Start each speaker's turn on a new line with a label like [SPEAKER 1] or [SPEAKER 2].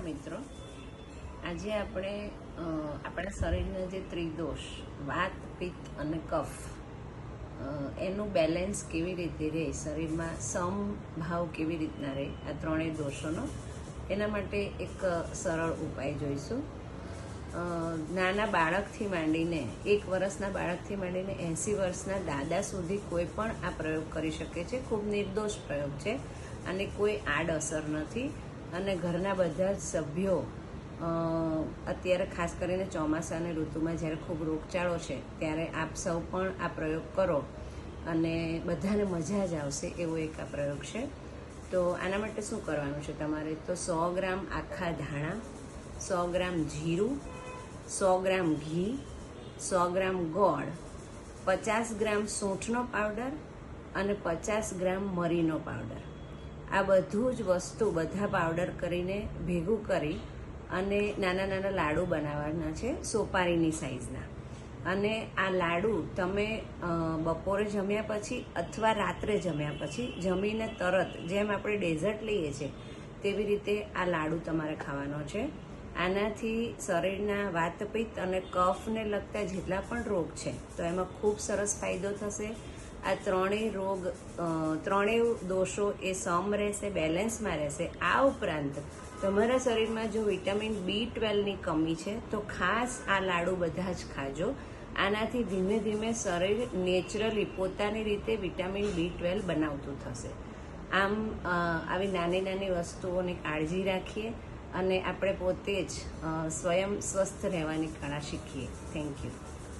[SPEAKER 1] નમસ્કાર મિત્રો, આજે આપણે આપણા શરીરના જે ત્રિદોષ, વાત, પિત્ત અને કફ એનું બેલેન્સ કેવી રીતે રહે, શરીરમાં સમભાવ કેવી રીતના રહે, આ ત્રણેય દોષોનો, એના માટે એક સરળ ઉપાય જોઈશું. નાના બાળકથી માંડીને, એક વર્ષના બાળકથી માંડીને એંસી વર્ષના દાદા સુધી કોઈ પણ આ પ્રયોગ કરી શકે છે. ખૂબ નિર્દોષ પ્રયોગ છે. અને કોઈ આડઅસર નથી. અને ઘરના બધા જ સભ્યો અત્યારે ખાસ કરીને ચોમાસાની ઋતુમાં જ્યારે ખૂબ રોગચાળો છે, ત્યારે આપ સૌ પણ આ પ્રયોગ કરો અને બધાને મજા જ આવશે એવો એક આ પ્રયોગ છે. તો આના માટે શું કરવાનું છે તમારે? તો સો ગ્રામ આખા ધાણા, સો ગ્રામ જીરું, સો ગ્રામ ઘી, સો ગ્રામ ગોળ, પચાસ ગ્રામ સૂંઠનો પાવડર અને પચાસ ગ્રામ મરીનો પાવડર. આ બધું જ વસ્તુ બધા પાવડર કરીને ભેગું કરી અને નાના નાના લાડુ બનાવવાના છે, સોપારીની સાઇઝના અને આ લાડુ તમે બપોરે જમ્યા પછી અથવા રાત્રે જમ્યા પછી જમીને તરત જેમ આપણે ડેઝર્ટ લઈએ છીએ, તેવી રીતે આ લાડુ તમારે ખાવાનો છે. આનાથી શરીરના વાતપિત્ત અને કફને લગતા જેટલા પણ રોગ છે, તો એમાં ખૂબ સરસ ફાયદો થશે. આ ત્રણેય રોગ ત્રણેય દોષો એ સમ રહેશે, બેલેન્સમાં રહેશે. આ ઉપરાંત તમારા શરીરમાં જો વિટામિન બી ટ્વેલ્વની કમી છે, તો ખાસ આ લાડુ બધા જ ખાજો. આનાથી ધીમે ધીમે શરીર નેચરલી પોતાની રીતે વિટામિન બી ટ્વેલ્વ બનાવતું થશે. આમ આવી નાની નાની વસ્તુઓની કાળજી રાખીએ અને આપણે પોતે જ સ્વયં સ્વસ્થ રહેવાની કળા શીખીએ. Thank you